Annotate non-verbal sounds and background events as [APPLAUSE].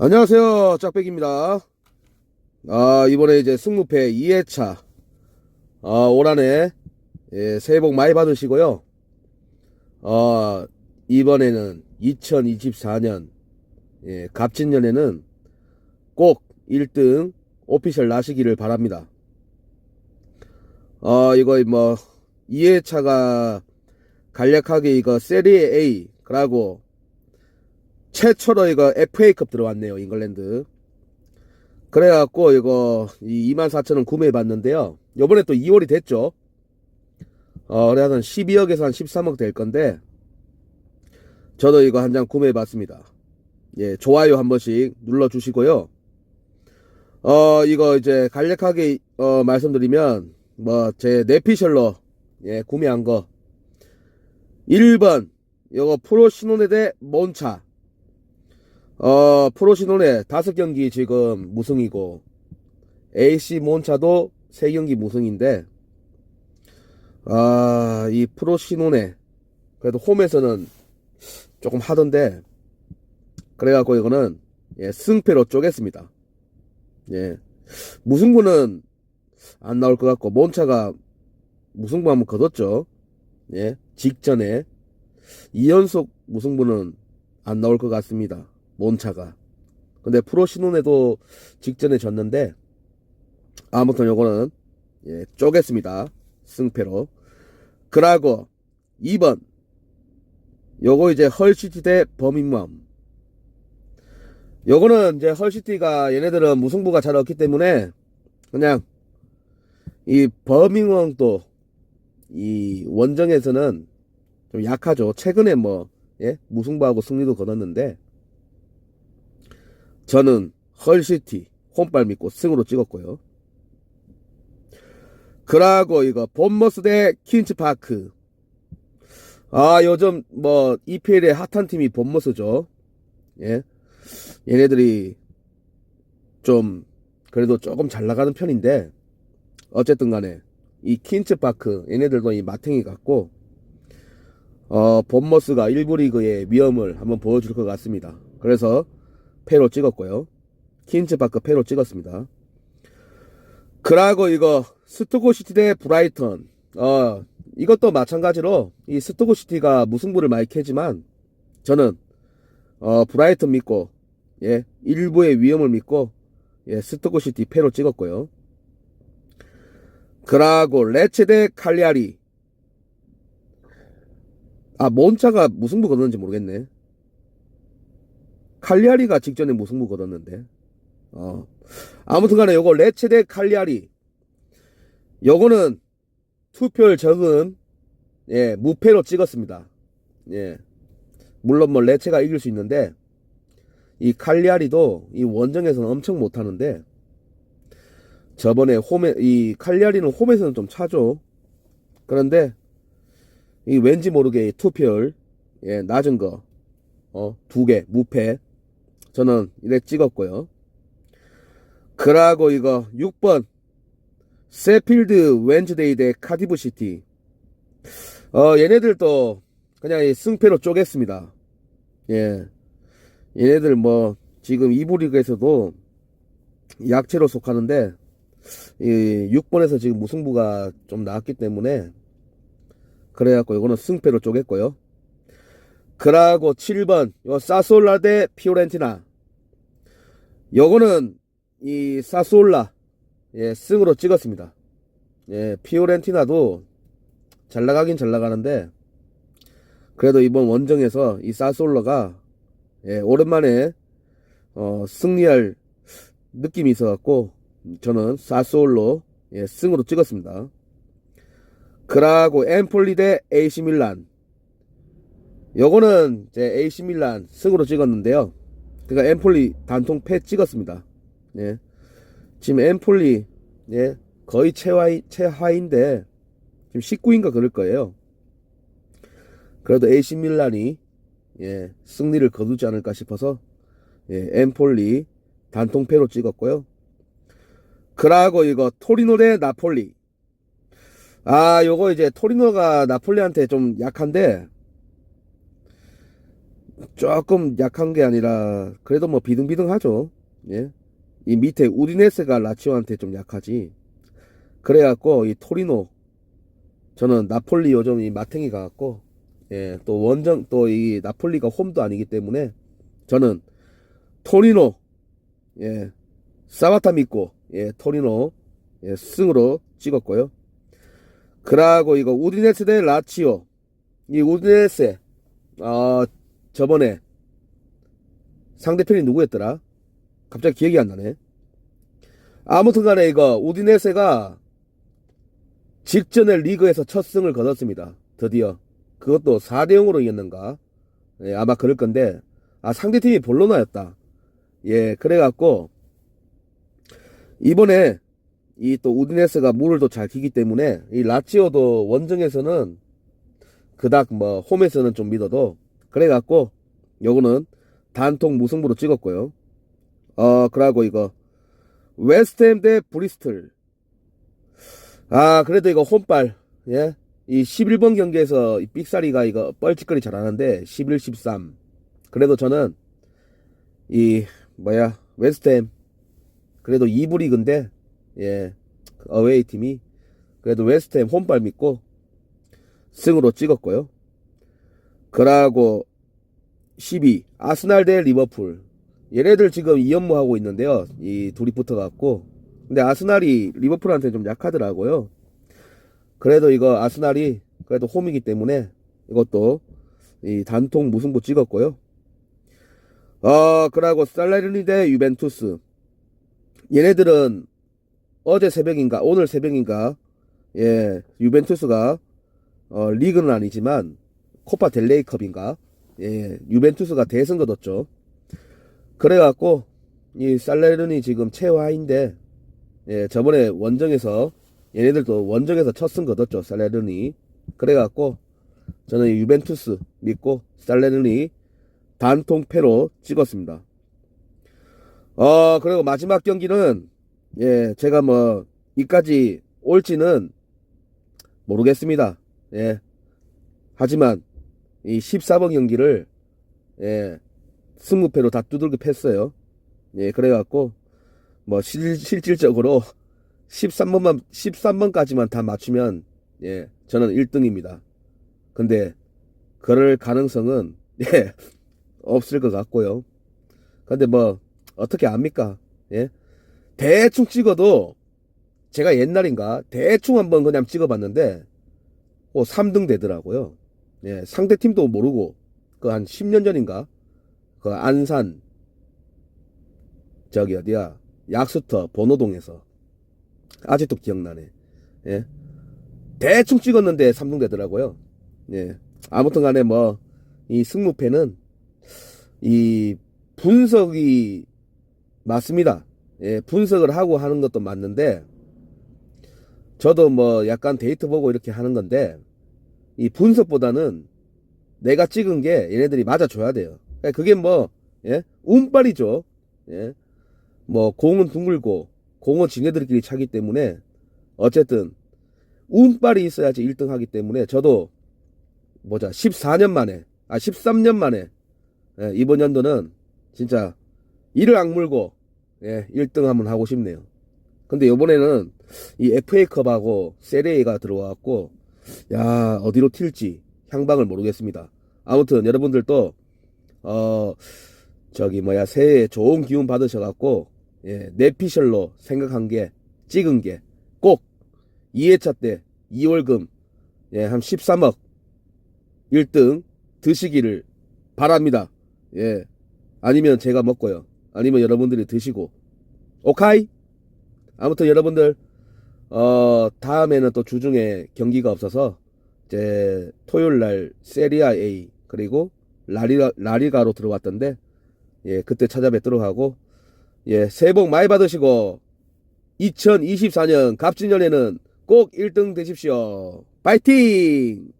안녕하세요. 짝백입니다. 아, 이번에 이제 승무패 2회차. 아, 올 한해, 예, 새해 복 많이 받으시고요. 어, 이번에는 2024년, 예, 갑진년에는 꼭 1등 오피셜 나시기를 바랍니다. 어, 이거 뭐, 2회차가 간략하게 이거 세리에 A, 그러고 최초로 이거 FA컵 들어왔네요, 잉글랜드. 그래갖고 이거 이 24,000원 구매해봤는데요. 요번에 또 2월이 됐죠. 어, 그래 한 12억에서 한 13억 될 건데, 저도 이거 한 장 구매해봤습니다. 예, 좋아요 한 번씩 눌러주시고요. 어, 이거 이제 간략하게, 어, 말씀드리면, 뭐, 제 네피셜로, 예, 구매한 거. 1번, 요거 프로 신혼에 몬차. 어, 프로시논에 다섯 경기 지금 무승이고, AC 몬차도 세 경기 무승인데, 아, 이 프로시논에, 그래도 홈에서는 조금 하던데, 그래갖고 이거는, 예, 승패로 쪼갰습니다. 예. 무승부는 안 나올 것 같고, 몬차가 무승부 한번 거뒀죠. 예. 직전에. 2연속 무승부는 안 나올 것 같습니다. 몬차가. 근데 프로 신혼에도 직전에 졌는데 아무튼 요거는 예, 쪼갰습니다. 승패로. 그러고 2번 요거 이제 헐시티 대 버밍엄. 요거는 이제 헐시티가 얘네들은 무승부가 잘 없기 때문에 그냥 이 버밍엄도 이 원정에서는 좀 약하죠. 최근에 뭐 예? 무승부하고 승리도 거뒀는데 저는 헐시티 홈발 믿고 승으로 찍었고요. 그러고 이거 본머스 대 퀸츠파크. 아 요즘 뭐 EPL의 핫한 팀이 본머스죠. 예, 얘네들이 좀 그래도 조금 잘 나가는 편인데 어쨌든 간에 이 퀸츠파크 얘네들도 이 마탱이 같고 어 본머스가 1부 리그의 위험을 한번 보여줄 것 같습니다. 그래서 패로 찍었고요. 퀸즈바크 패로 찍었습니다. 그라고 이거 스토고시티 대 브라이턴. 어 이것도 마찬가지로 이 스토고시티가 무승부를 많이 캐지만 저는 어 브라이턴 믿고 예 일부의 위험을 믿고 예 스토고시티 패로 찍었고요. 그라고 레체 대 칼리아리. 아 몬차가 무승부 거뒀는지 모르겠네. 칼리아리가 직전에 무승부 거뒀는데. 어. 아무튼 간에 요거 레체 대 칼리아리. 요거는 투표율 적은 예, 무패로 찍었습니다. 예. 물론 뭐 레체가 이길 수 있는데 이 칼리아리도 이 원정에서는 엄청 못하는데 저번에 홈에 이 칼리아리는 홈에서는 좀 차죠. 그런데 이 왠지 모르게 이 투표율 예, 낮은 거 어, 두 개, 무패. 저는 이래 찍었고요. 그라고 이거 6번 세필드 웬즈데이 대 카디브 시티. 어 얘네들도 그냥 이 승패로 쪼갰습니다. 예. 얘네들 뭐 지금 2부 리그에서도 약체로 속하는데 이 6번에서 지금 무승부가 좀 나왔기 때문에 그래갖고 이거는 승패로 쪼갰고요. 그라고 7번 요 사솔라 대 피오렌티나 요거는 이 사솔라 예, 승으로 찍었습니다. 예, 피오렌티나도 잘 나가긴 잘 나가는데 그래도 이번 원정에서 이 사솔라가 예, 오랜만에 어, 승리할 느낌이 있어갖고 저는 사솔로 예, 승으로 찍었습니다. 그라고 엠폴리 대 AC 밀란 요거는 제 AC 밀란 승으로 찍었는데요. 그러니까 엠폴리 단통 패 찍었습니다. 예. 지금 엠폴리 예, 거의 최하위 최하인데 지금 19인가 그럴 거예요. 그래도 AC 밀란이 예, 승리를 거두지 않을까 싶어서 예, 엠폴리 단통 패로 찍었고요. 그라고 이거 토리노 대 나폴리. 아, 요거 이제 토리노가 나폴리한테 좀 약한데 조금 약한 게 아니라 그래도 뭐 비등비등하죠. 예. 이 밑에 우디네스가 라치오한테 좀 약하지. 그래갖고 이 토리노 저는 나폴리 요즘 이 마탱이 가갖고 예, 또 원정 또 이 나폴리가 홈도 아니기 때문에 저는 토리노 예, 사바타 믿고 예, 토리노 예, 승으로 찍었고요. 그러고 이거 우디네스 대 라치오 이 우디네스 어 저번에 상대편이 누구였더라? 갑자기 기억이 안 나네. 아무튼 간에 이거 우디네세가 직전에 리그에서 첫 승을 거뒀습니다. 드디어. 그것도 4대 0으로 이겼는가? 예, 아마 그럴 건데, 아, 상대팀이 볼로나였다. 예, 그래갖고, 이번에, 이 또 우디네스가 물을 또 잘 키기 때문에, 이 라치오도 원정에서는, 그닥 뭐, 홈에서는 좀 믿어도, 그래갖고, 요거는 단통 무승부로 찍었고요. 어, 그러고 이거, 웨스트햄 대 브리스틀. 아, 그래도 이거 홈발, 예? 이 11번 경기에서 이 삑사리가 이거 뻘짓거리 잘하는데 11, 13. 그래도 저는 이 뭐야 웨스트햄 그래도 2부 리그인데 예 어웨이 팀이 그래도 웨스트햄 홈발 믿고 승으로 찍었고요. 그러고 12 아스날 대 리버풀 얘네들 지금 2연무 하고 있는데요. 이 둘이 붙어갖고 근데 아스날이 리버풀한테 좀 약하더라고요. 그래도 이거 아스날이 그래도 홈이기 때문에 이것도 이 단통 무승부 찍었고요. 어, 그러고 살라르니 대 유벤투스. 얘네들은 어제 새벽인가 오늘 새벽인가 예 유벤투스가 어, 리그는 아니지만 코파 델레이컵인가 예 유벤투스가 대승 거뒀죠. 그래갖고 이 살레르니 지금 최하인데 예 저번에 원정에서 얘네들도 원정에서 첫 승 거뒀죠 살레르니. 그래갖고 저는 유벤투스 믿고 살레르니 단통패로 찍었습니다. 어 그리고 마지막 경기는 예 제가 뭐 이까지 올지는 모르겠습니다. 예. 하지만 이 14번 경기를 예 승무패로 다 두들겨 팼어요 예 그래갖고 뭐 실, 실질적으로 13번만 13번까지만 다 맞추면 예 저는 1등입니다. 근데 그럴 가능성은 [LAUGHS] 예 없을 것 같고요. 근데 뭐 어떻게 압니까? 예 대충 찍어도 제가 옛날인가 대충 한번 그냥 찍어봤는데 뭐 3등 되더라고요. 예 상대 팀도 모르고 그 한 10년 전인가 그 안산 저기 어디야 약수터 번호동에서 아직도 기억나네. 예. 대충 찍었는데 3등 되더라고요. 예. 아무튼 간에 뭐, 이 승무패는 이 분석이 맞습니다. 예. 분석을 하고 하는 것도 맞는데, 저도 뭐 약간 데이터 보고 이렇게 하는 건데, 이 분석보다는 내가 찍은 게 얘네들이 맞아줘야 돼요. 그러니까 그게 뭐, 예. 운빨이죠. 예. 뭐, 공은 둥글고, 공은 지네들끼리 차기 때문에 어쨌든 운빨이 있어야지 1등 하기 때문에 저도 뭐자 14년 만에 아 13년 만에 예, 이번 연도는 진짜 이를 악물고 예, 1등 한번 하고 싶네요. 근데 이번에는 이 FA컵하고 세리에가 들어와갖고 야 어디로 튈지 향방을 모르겠습니다. 아무튼 여러분들도 어 저기 뭐야 새해 좋은 기운 받으셔갖고 예, 내피셜로 생각한 게 찍은 게 꼭 2회차 때 2월금 예, 한 13억 1등 드시기를 바랍니다. 예. 아니면 제가 먹고요. 아니면 여러분들이 드시고. 오카이? 아무튼 여러분들 어, 다음에는 또 주중에 경기가 없어서 이제 토요일 날 세리아 A 그리고 라리가 라리가로 들어왔던데 예, 그때 찾아뵙도록 하고 예, 새해 복 많이 받으시고 2024년 갑진년에는 꼭 1등 되십시오. 파이팅!